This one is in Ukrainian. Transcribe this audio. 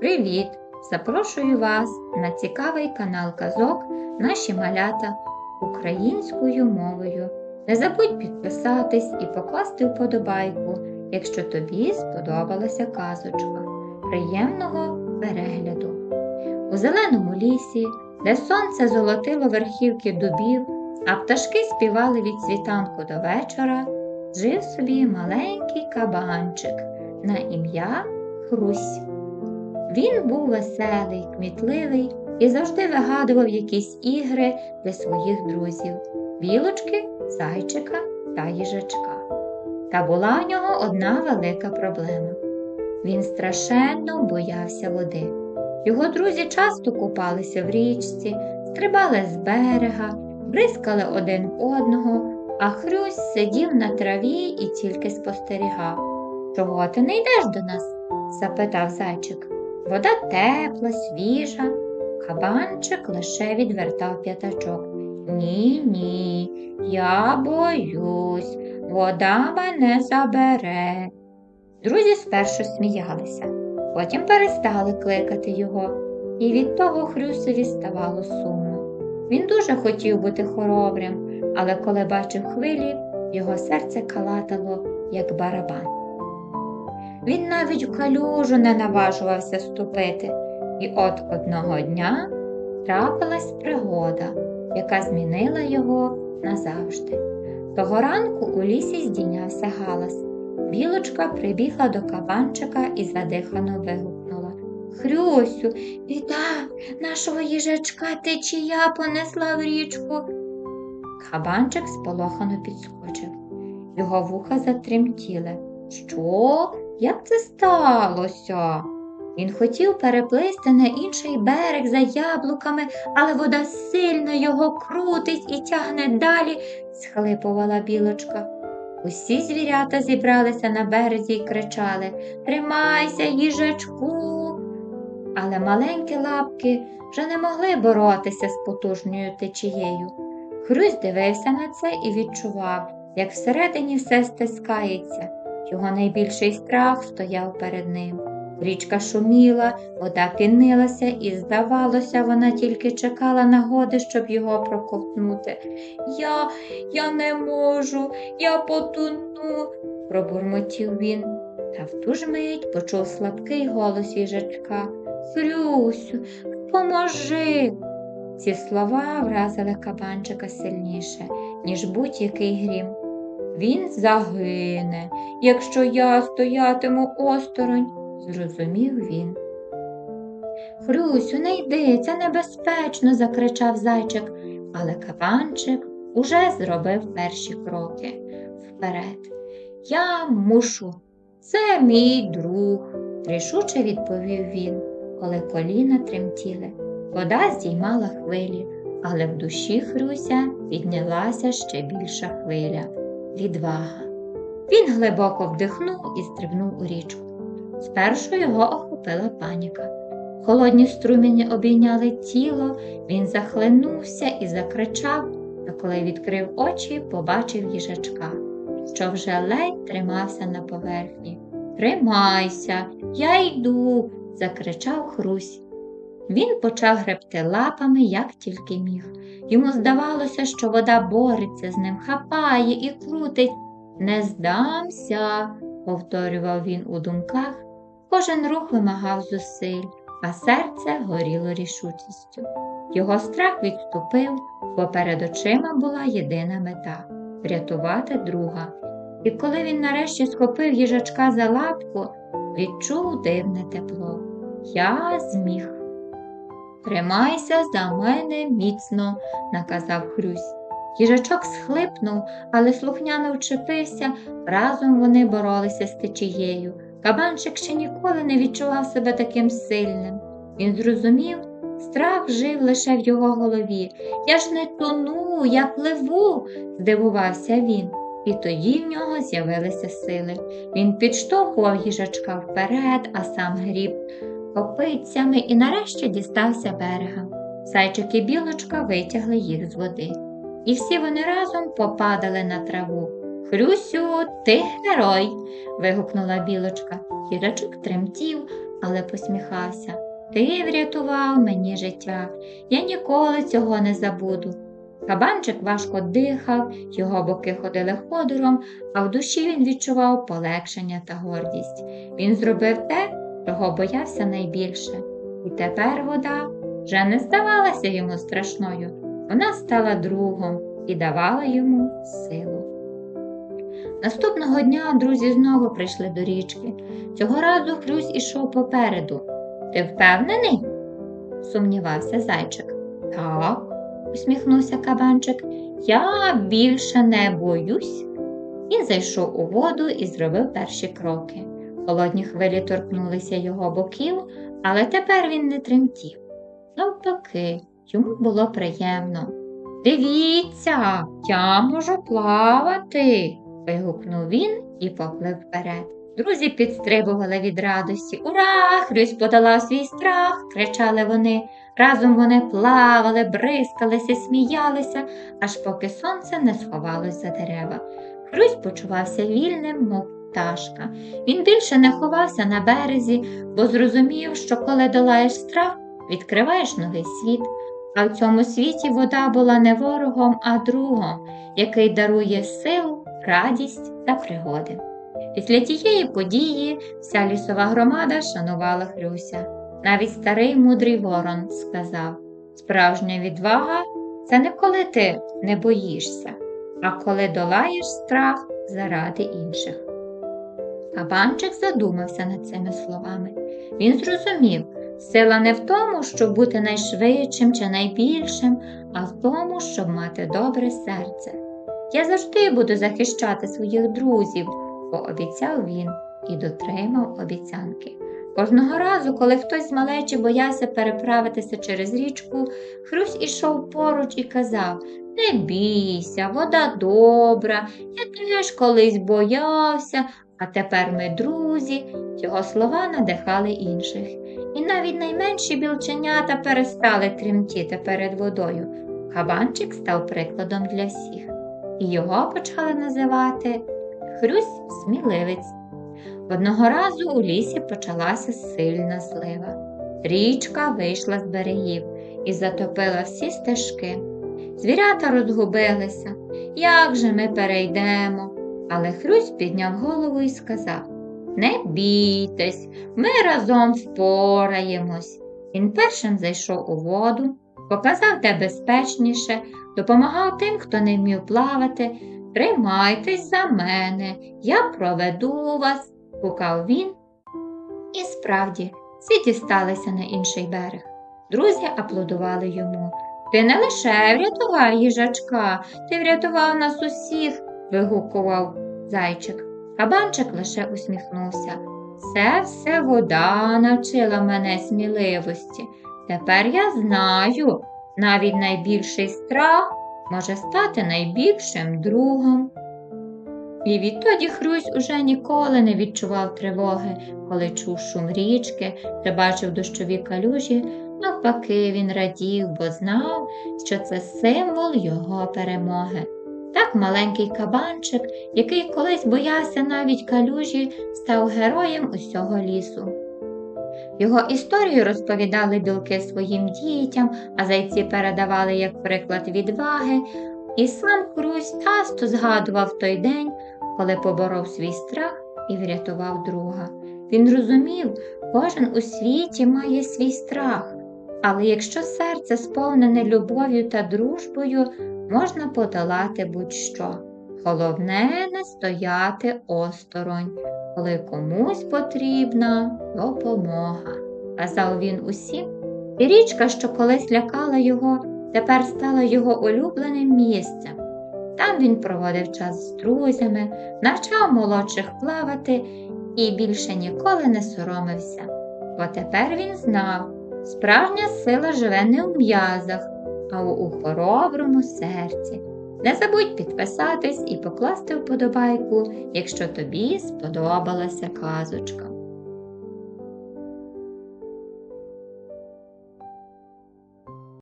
Привіт! Запрошую вас на цікавий канал казок Наші малята українською мовою. Не забудь підписатись і покласти вподобайку, якщо тобі сподобалася казочка. Приємного перегляду! У зеленому лісі, де сонце золотило верхівки дубів, а пташки співали від світанку до вечора, жив собі маленький кабанчик на ім'я Хрусь. Він був веселий, кмітливий і завжди вигадував якісь ігри для своїх друзів білочки, зайчика та їжачка. Та була у нього одна велика проблема. Він страшенно боявся води. Його друзі часто купалися в річці, стрибали з берега, бризкали один одного, а Хрюсь сидів на траві і тільки спостерігав. Чого ти не йдеш до нас? запитав зайчик. Вода тепла, свіжа. Кабанчик лише відвертав п'ятачок. Ні, ні, я боюсь, вода мене забере. Друзі спершу сміялися, потім перестали кликати його, і від того Хрюсові ставало сумно. Він дуже хотів бути хоробрим, але коли бачив хвилі, його серце калатало, як барабан. Він навіть в калюжу не наважувався ступити, і от одного дня трапилась пригода, яка змінила його назавжди. Того ранку у лісі здійнявся галас. Білочка прибігла до кабанчика і задихано вигукнула Хрюсю, біда, нашого їжачка течія понесла в річку. Кабанчик сполохано підскочив. Його вуха затремтіли. Що? Як це сталося? Він хотів переплисти на інший берег за яблуками, але вода сильно його крутить і тягне далі, схлипувала білочка. Усі звірята зібралися на березі і кричали Тримайся, їжачку. Але маленькі лапки вже не могли боротися з потужною течією. Хрусь дивився на це і відчував, як всередині все стискається. Його найбільший страх стояв перед ним. Річка шуміла, вода пінилася, і, здавалося, вона тільки чекала нагоди, щоб його проковтнути. Я, я не можу, я потону, пробурмотів він. Та в ту ж мить почув слабкий голос їжачка. Хрюсю, поможи. Ці слова вразили кабанчика сильніше, ніж будь-який грім. Він загине, якщо я стоятиму осторонь, зрозумів він. Хрюсю, не йди, це небезпечно, закричав зайчик, але кабанчик уже зробив перші кроки вперед. Я мушу, це мій друг, рішуче відповів він, коли коліна тремтіли. Вода здіймала хвилі, але в душі Хрюся піднялася ще більша хвиля відвага. Він глибоко вдихнув і стрибнув у річку. Спершу його охопила паніка. Холодні струмені обійняли тіло, він захлинувся і закричав, а коли відкрив очі, побачив їжачка, що вже ледь тримався на поверхні. Тримайся, я йду, закричав Хрусь. Він почав гребти лапами, як тільки міг. Йому здавалося, що вода бореться з ним, хапає і крутить. Не здамся, повторював він у думках. Кожен рух вимагав зусиль, а серце горіло рішучістю. Його страх відступив, бо перед очима була єдина мета врятувати друга. І коли він нарешті схопив їжачка за лапку, відчув дивне тепло. Я зміг. Тримайся за мене міцно, наказав Хрюсь. Їжачок схлипнув, але слухняно вчепився, разом вони боролися з течією. Кабанчик ще ніколи не відчував себе таким сильним. Він зрозумів, страх жив лише в його голові. Я ж не тону, я пливу, здивувався він. І тоді в нього з'явилися сили. Він підштовхував їжачка вперед, а сам гріб копицями і нарешті дістався берега. Зайчик і білочка витягли їх з води. І всі вони разом попадали на траву. Хрюсю, ти герой. вигукнула білочка. Їжачок тремтів, але посміхався. Ти врятував мені життя, я ніколи цього не забуду. Кабанчик важко дихав, його боки ходили ходором, а в душі він відчував полегшення та гордість. Він зробив те, чого боявся найбільше. І тепер вода вже не здавалася йому страшною. Вона стала другом і давала йому силу. Наступного дня друзі знову прийшли до річки. Цього разу Хрюсь ішов попереду. Ти впевнений? сумнівався зайчик. Так, усміхнувся кабанчик. Я більше не боюсь. Він зайшов у воду і зробив перші кроки. Холодні хвилі торкнулися його боків, але тепер він не тремтів. Навпаки, йому було приємно. Дивіться, я можу плавати. вигукнув він і поплив вперед. Друзі підстрибували від радості. Ура! Хрюсь подолав свій страх, кричали вони. Разом вони плавали, бризкалися, сміялися, аж поки сонце не сховалось за дерева. Хрюсь почувався вільним, мов пташка. Він більше не ховався на березі, бо зрозумів, що коли долаєш страх, відкриваєш новий світ. А в цьому світі вода була не ворогом, а другом, який дарує силу, радість та пригоди. Після тієї події вся лісова громада шанувала Хрюся. Навіть старий мудрий ворон сказав справжня відвага це не коли ти не боїшся, а коли долаєш страх заради інших. Кабанчик задумався над цими словами. Він зрозумів, сила не в тому, щоб бути найшвидшим чи найбільшим, а в тому, щоб мати добре серце. Я завжди буду захищати своїх друзів, пообіцяв він і дотримав обіцянки. Кожного разу, коли хтось з малечі боявся переправитися через річку, Хрусь ішов поруч і казав Не бійся, вода добра, я теж колись боявся, а тепер ми друзі. Його слова надихали інших. І навіть найменші білченята перестали тремтіти перед водою. Кабанчик став прикладом для всіх, і його почали називати Хрюсь сміливець. Одного разу у лісі почалася сильна злива. Річка вийшла з берегів і затопила всі стежки. Звірята розгубилися. Як же ми перейдемо? Але Хрюсь підняв голову і сказав Не бійтесь, ми разом впораємось. Він першим зайшов у воду, показав де безпечніше, допомагав тим, хто не вмів плавати. Тримайтесь за мене, я проведу вас, гукав він. І справді, всі дісталися на інший берег. Друзі аплодували йому. Ти не лише врятував їжачка, ти врятував нас усіх, вигукував зайчик. Кабанчик лише усміхнувся. Це все вода навчила мене сміливості. Тепер я знаю, навіть найбільший страх може стати найбільшим другом. І відтоді Хрюсь уже ніколи не відчував тривоги, коли чув шум річки та бачив дощові калюжі. Навпаки, він радів, бо знав, що це символ його перемоги. Так маленький кабанчик, який колись боявся навіть калюжі, став героєм усього лісу. Його історію розповідали білки своїм дітям, а зайці передавали як приклад відваги, і сам Крусь часто згадував той день, коли поборов свій страх і врятував друга. Він розумів, кожен у світі має свій страх, але якщо серце сповнене любов'ю та дружбою, можна подолати будь-що. Головне не стояти осторонь, коли комусь потрібна допомога. Казав він усім, і річка, що колись лякала його, тепер стала його улюбленим місцем. Там він проводив час з друзями, навчав молодших плавати і більше ніколи не соромився. Бо тепер він знав, справжня сила живе не у м'язах, у хороброму серці. Не забудь підписатись і покласти вподобайку, якщо тобі сподобалася казочка.